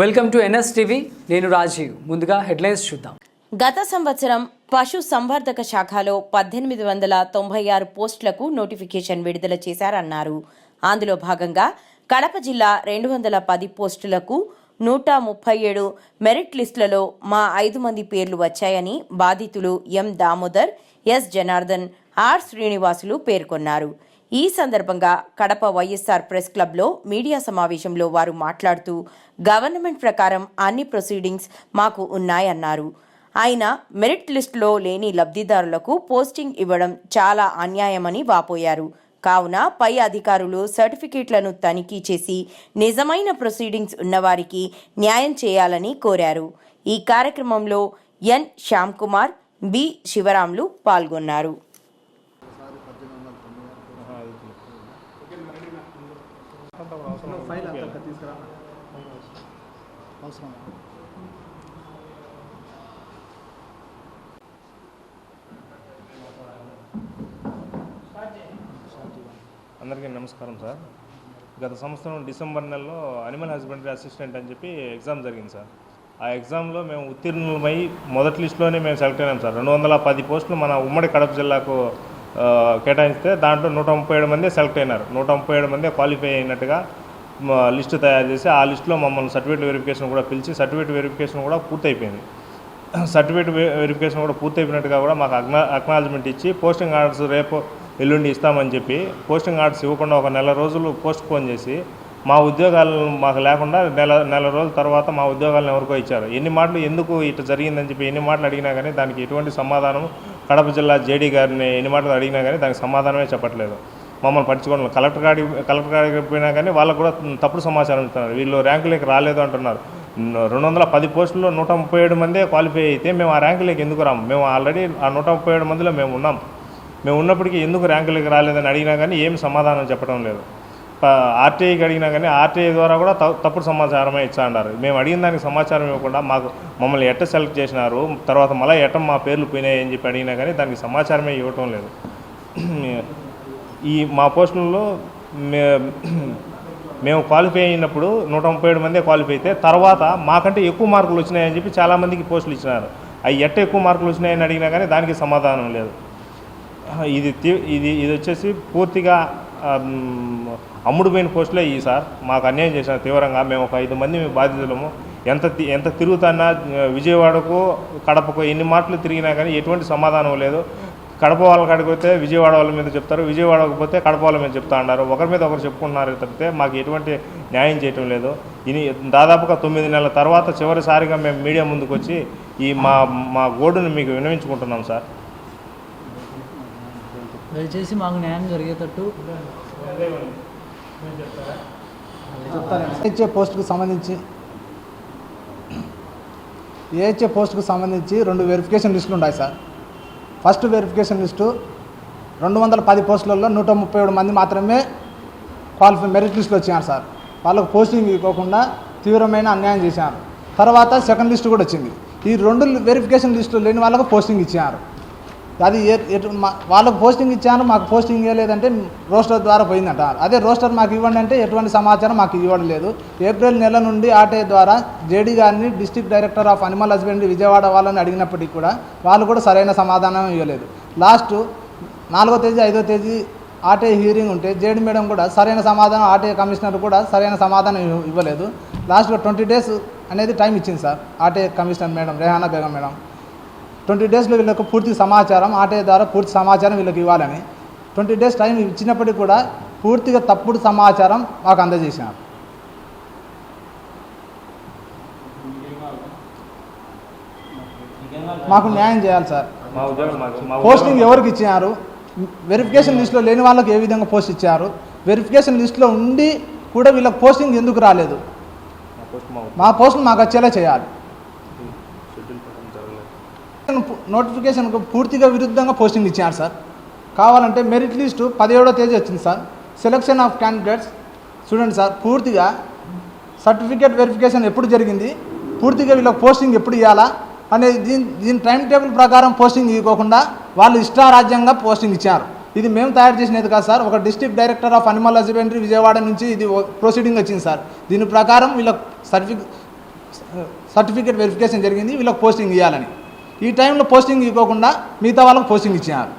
Welcome to NS TV నేను రాజీవ్. ముందుగా headlines చూద్దాం. గత సంవత్సరం పశు సంవర్ధక శాఖలో పద్దెనిమిది వందల తొంభై ఆరు పోస్టులకు నోటిఫికేషన్ విడుదల చేశారన్నారు. అందులో భాగంగా కడప జిల్లా రెండు వందల పది పోస్టులకు నూట ముప్పై ఏడు మెరిట్ లిస్టులలో మా ఐదు మంది పేర్లు వచ్చాయని బాధితులు M Damodar S Janardhan R Srinivasulu పేర్కొన్నారు. ఈ సందర్భంగా కడప వైఎస్ఆర్ ప్రెస్ క్లబ్లో మీడియా సమావేశంలో వారు మాట్లాడుతూ గవర్నమెంట్ ప్రకారం అన్ని ప్రొసీడింగ్స్ మాకు ఉన్నాయన్నారు. ఆయన మెరిట్ లిస్టులో లేని లబ్ధిదారులకు పోస్టింగ్ ఇవ్వడం చాలా అన్యాయమని వాపోయారు. కావున పై అధికారులు సర్టిఫికేట్లను తనిఖీ చేసి నిజమైన ప్రొసీడింగ్స్ ఉన్నవారికి న్యాయం చేయాలని కోరారు. ఈ కార్యక్రమంలో ఎన్. శ్యామ్ కుమార్ బి. శివరాములు పాల్గొన్నారు. ఫైల్ అంతా తీసుకురా. అవసరం అందరికీ నమస్కారం సార్. గత సంవత్సరం డిసెంబర్ నెలలో అనిమల్ హస్బెండరీ అసిస్టెంట్ అని చెప్పి ఎగ్జామ్ జరిగింది సార్. ఆ ఎగ్జామ్లో మేము ఉత్తీర్ణులమై మొదటి లిస్టులోనే మేము సెలెక్ట్ అయినాం సార్. రెండు వందల పది పోస్టులు మన ఉమ్మడి కడప జిల్లాకు కేటాయిస్తే దాంట్లో నూట ముప్పై ఏడు మంది సెలెక్ట్ అయినారు. నూట ముప్పై ఏడు మంది క్వాలిఫై అయినట్టుగా లిస్టు తయారు చేసి ఆ లిస్టులో మమ్మల్ని సర్టిఫికేట్ వెరిఫికేషన్ కూడా పిలిచి సర్టిఫికేట్ వెరిఫికేషన్ కూడా పూర్తయిపోయింది. సర్టిఫికేట్ వెరిఫికేషన్ కూడా పూర్తయిపోయినట్టుగా కూడా మాకు అక్నా అక్నాలజ్మెంట్ ఇచ్చి పోస్టింగ్ ఆర్డర్స్ రేపు ఎల్లుండి ఇస్తామని చెప్పి పోస్టింగ్ ఆర్డర్స్ ఇవ్వకుండా ఒక నెల రోజులు పోస్ట్ పోన్ చేసి మా ఉద్యోగాలు మాకు లేకుండా నెల నెల రోజుల తర్వాత మా ఉద్యోగాలను ఎవరికో ఇచ్చారు. ఎన్ని మాటలు ఎందుకు ఇట్లా జరిగిందని చెప్పి ఎన్ని మాటలు అడిగినా కానీ దానికి ఎటువంటి సమాధానం కడప జిల్లా జేడీ గారిని ఎన్ని మాటలు అడిగినా కానీ దానికి సమాధానమే చెప్పట్లేదు. మమ్మల్ని పట్టించుకోవడం కలెక్టర్ గారి కలెక్టర్ గారికి పోయినా కానీ వాళ్ళకు కూడా తప్పుడు సమాచారం ఇస్తున్నారు. వీళ్ళు ర్యాంకులకి రాలేదు అంటున్నారు. రెండు వందల పది పోస్టుల్లో నూట ముప్పై ఏడు మందే క్వాలిఫై అయితే మేము ఆ ర్యాంకులకి ఎందుకు రాము? మేము ఆల్రెడీ ఆ నూట ముప్పై ఏడు మందిలో మేము ఉన్నాం. మేము ఉన్నప్పటికీ ఎందుకు ర్యాంకులకి రాలేదని అడిగినా కానీ ఏం సమాధానం చెప్పడం లేదు. ఆర్టీఐకి అడిగినా కానీ ఆర్టీఐ ద్వారా కూడా తప్పుడు సమాచారమే ఇచ్చాడారు. అన్నారు మేము అడిగిన దానికి సమాచారం ఇవ్వకుండా మాకు మమ్మల్ని ఎట్ట సెలెక్ట్ చేసినారు తర్వాత మళ్ళీ ఎట్ట మా పేర్లు పోయినాయి అని చెప్పి అడిగినా కానీ దానికి సమాచారమే ఇవ్వటం లేదు. ఈ మా పోస్టులలో మే మేము క్వాలిఫై అయినప్పుడు నూట ముప్పై ఏడు మందే క్వాలిఫై అయితే తర్వాత మాకంటే ఎక్కువ మార్కులు వచ్చినాయని చెప్పి చాలామందికి పోస్టులు ఇచ్చినారు. అవి ఎట్ట ఎక్కువ మార్కులు వచ్చినాయని అడిగినా కానీ దానికి సమాధానం లేదు. ఇది ఇది ఇది వచ్చేసి పూర్తిగా అమ్ముడుపోయిన పోస్టులే ఈ సార్. మాకు అన్యాయం చేసిన తీవ్రంగా. మేము ఒక ఐదు మంది బాధితులము. ఎంత తి- ఎంత తిరుగుతున్నా విజయవాడకు కడపకు ఎన్ని మాటలు తిరిగినా కానీ ఎటువంటి సమాధానం లేదు. కడప వాళ్ళ కాడికి పోతే విజయవాడ వాళ్ళ మీద చెప్తారు. విజయవాడకు పోతే కడప వాళ్ళ మీద చెప్తా ఉన్నారు ఒకరి మీద ఒకరు చెప్పుకుంటున్నారు తప్పితే మాకు ఎటువంటి న్యాయం చేయటం లేదు. ఇది దాదాపుగా తొమ్మిది నెలల తర్వాత చివరిసారిగా మేము మీడియా ముందుకు వచ్చి ఈ మా మా గోడును మీకు వినవించుకుంటున్నాం సార్. దయచేసి మాకు న్యాయం జరిగేటట్టు ఏహెచ్ఏ పోస్టుకు సంబంధించి ఏహెచ్ఏ పోస్టుకు సంబంధించి రెండు వెరిఫికేషన్ లిస్టులు ఉన్నాయి సార్. ఫస్ట్ వెరిఫికేషన్ లిస్టు రెండు వందల పది పోస్టులలో నూట ముప్పై ఏడు మంది మాత్రమే క్వాలిఫై మెరిట్ లిస్టులు వచ్చారు సార్. వాళ్ళకు పోస్టింగ్ ఇవ్వకుండా తీవ్రమైన అన్యాయం చేశారు. తర్వాత సెకండ్ లిస్టు కూడా వచ్చింది. ఈ రెండు వెరిఫికేషన్ లిస్టులు లేని వాళ్ళకు పోస్టింగ్ ఇచ్చారు. అది వాళ్ళకు పోస్టింగ్ ఇచ్చాను మాకు పోస్టింగ్ ఇవ్వలేదంటే రోస్టర్ ద్వారా పోయిందంట. అదే రోస్టర్ మాకు ఇవ్వండి అంటే ఎటువంటి సమాచారం మాకు ఇవ్వడం లేదు. ఏప్రిల్ నెల నుండి ఆర్టీఐ ద్వారా జేడీ గారిని district director of animal husbandry Vijayawada వాళ్ళని అడిగినప్పటికీ కూడా వాళ్ళు కూడా సరైన సమాధానం ఇవ్వలేదు. లాస్ట్ నాలుగో తేదీ ఐదో తేదీ ఆర్టీఐ హీరింగ్ ఉంటే జేడీ మేడం కూడా సరైన సమాధానం ఆర్టీఐ కమిషనర్ కూడా సరైన సమాధానం ఇవ్వ- ఇవ్వలేదు. లాస్ట్లో ట్వంటీ డేస్ అనేది టైం ఇచ్చింది sir RTI commissioner madam Rehana Begum madam. Twenty డేస్లో వీళ్ళకు పూర్తి సమాచారం ఆర్టీఐ ద్వారా పూర్తి సమాచారం వీళ్ళకి ఇవ్వాలని. ట్వంటీ డేస్ టైం ఇచ్చినప్పటికీ కూడా పూర్తిగా తప్పుడు సమాచారం మాకు అందజేసినారు. మాకు న్యాయం చేయాలి సార్. పోస్టింగ్ ఎవరికి ఇచ్చారు వెరిఫికేషన్ లిస్టులో లేని వాళ్ళకి ఏ విధంగా పోస్ట్ ఇచ్చారు? వెరిఫికేషన్ లిస్టులో ఉండి కూడా వీళ్ళకి పోస్టింగ్ ఎందుకు రాలేదు? మా పోస్ట్ మాకు వచ్చేలా చేయాలి. నోటిఫికేషన్కు పూర్తిగా విరుద్ధంగా పోస్టింగ్ ఇచ్చినారు సార్. కావాలంటే మెరిట్ లిస్టు పదిహేడో తేదీ వచ్చింది సార్. సెలక్షన్ ఆఫ్ క్యాండిడేట్స్ చూడండి సార్ పూర్తిగా సర్టిఫికేట్ వెరిఫికేషన్ ఎప్పుడు జరిగింది? పూర్తిగా వీళ్ళకి పోస్టింగ్ ఎప్పుడు ఇవ్వాలా అనేది దీని దీని టైం టేబుల్ ప్రకారం పోస్టింగ్ ఇవ్వకుండా వాళ్ళు ఇష్టారాజ్యంగా పోస్టింగ్ ఇచ్చారు. ఇది మేము తయారు చేసినది కాదు సార్. ఒక district director of animal husbandry Vijayawada నుంచి ఇది ప్రొసీడింగ్ వచ్చింది సార్. దీని ప్రకారం వీళ్ళ సర్టిఫిక్ సర్టిఫికేట్ వెరిఫికేషన్ జరిగింది. వీళ్ళకి పోస్టింగ్ ఇవ్వాలని ఈ టైంలో పోస్టింగ్ ఇవ్వకుండా మిగతా వాళ్ళకి పోస్టింగ్ ఇచ్చినారు.